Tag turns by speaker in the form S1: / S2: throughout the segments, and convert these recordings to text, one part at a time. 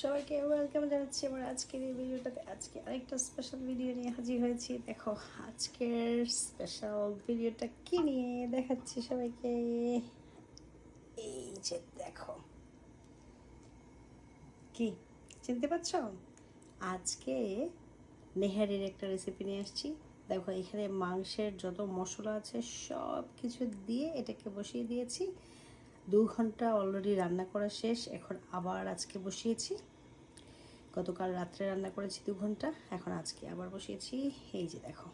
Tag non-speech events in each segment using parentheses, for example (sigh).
S1: সবাইকে ওয়েলকাম জানাচ্ছি আমার আজকের এই ভিডিওটাতে। আজকে আরেকটা স্পেশাল ভিডিও নিয়ে হাজির হয়েছি। দেখো, আজকের স্পেশাল ভিডিওটা কি নিয়ে দেখাচ্ছি সবাইকে? এই যে দেখো। কি, চিনতে পারছ? আজকে নেহারির একটা রেসিপি নিয়ে আসছি। দেখো, এখানে মাংসের যত মশলা আছে সব কিছু দিয়ে এটাকে বসিয়ে দিয়েছি। দু ঘণ্টা অলরেডি রান্না করা শেষ, এখন আবার আজকে বসিয়েছি। গতকাল রাত্রে রান্না করেছি দু ঘণ্টা, এখন আজকে আবার বসিয়েছি। এই যে দেখো,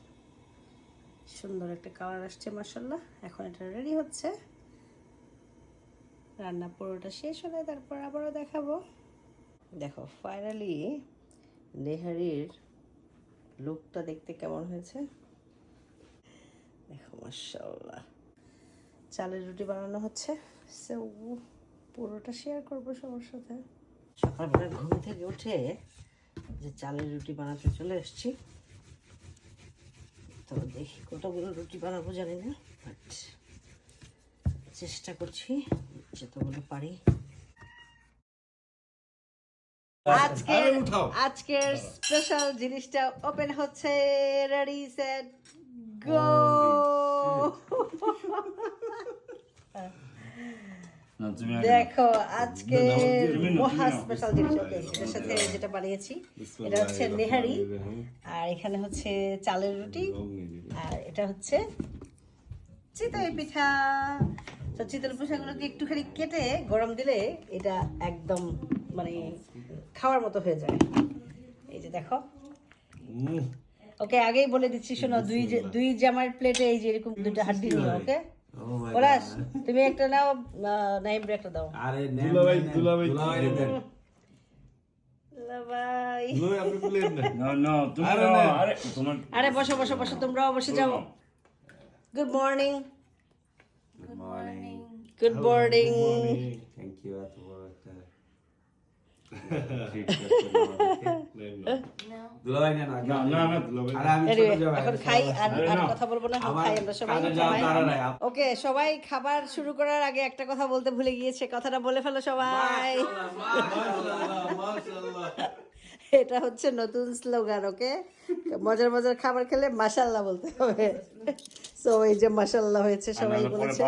S1: সুন্দর একটা কালার আসছে মাসাল্লাহ এখন এটা রেডি হচ্ছে। রান্না পুরোটা শেষ হলে তারপর আবারও দেখাবো। দেখো ফাইনালি নেহারির লুকটা দেখতে কেমন হয়েছে? দেখো মাসাল্লাহ চালের রুটি বানানো হচ্ছে। সো পুরোটা শেয়ার করব সবার সাথে। সকালবেলা ঘুম থেকে উঠে যে চালের রুটি বানাতে চলে এসেছি। তো দেখি কতগুলো রুটি বানাবো জানি না বাট চেষ্টা করছি যতগুলো পারি। আজকের আজকের স্পেশাল জিনিসটা ওপেন হচ্ছে রেডি সেট গো
S2: না তুমি আগে
S1: দেখো আজকে মহা স্পেশাল জিনিস এটার সাথে যেটা বানিয়েছি এটা হচ্ছে নেহারি আর এখানে হচ্ছে চালের রুটি আর এটা হচ্ছে চিতই পিঠা। তো চিতল পিঠাগুলোকে একটুখানি কেটে গরম দিলে এটা একদম মানে খাওয়ার মতো হয়ে যায়। এই যে দেখো। ওকে আগেই বলে দিচ্ছি শোনো দুই দুই জামার প্লেটে এই যে এরকম দুটো হাড্ডি নিও ওকে? পলাশ তুমি একটা নাও নাইম একটা দাও।
S3: আরে
S2: দুলাভাই, দুলাভাই,
S1: লাভাই
S3: আপনি বললেন না
S2: না না তুমি
S3: আরে
S2: তোমার
S1: বসো বসো বসো তোমরাও বসে যাও। Good morning
S3: good morning
S1: good morning
S3: thank you এত বড় একটা (laughs) দুলাভাই না
S2: না না না দুলাভাই
S3: আরে আমি
S1: এখন খাই আর
S2: আর
S1: কথা বলব না খাই আমরা সবাই। ওকে সবাই খাবার শুরু করার আগে একটা কথা বলতে ভুলে গিয়েছে কথাটা বলে ফেলো সবাই। এটা হচ্ছে নতুন স্লোগান ওকে? মজার মজার খাবার খেলে মাশাল্লাহ বলতে হবে। সো এই যে মাশাল্লাহ হয়েছে সবাই বলেছে।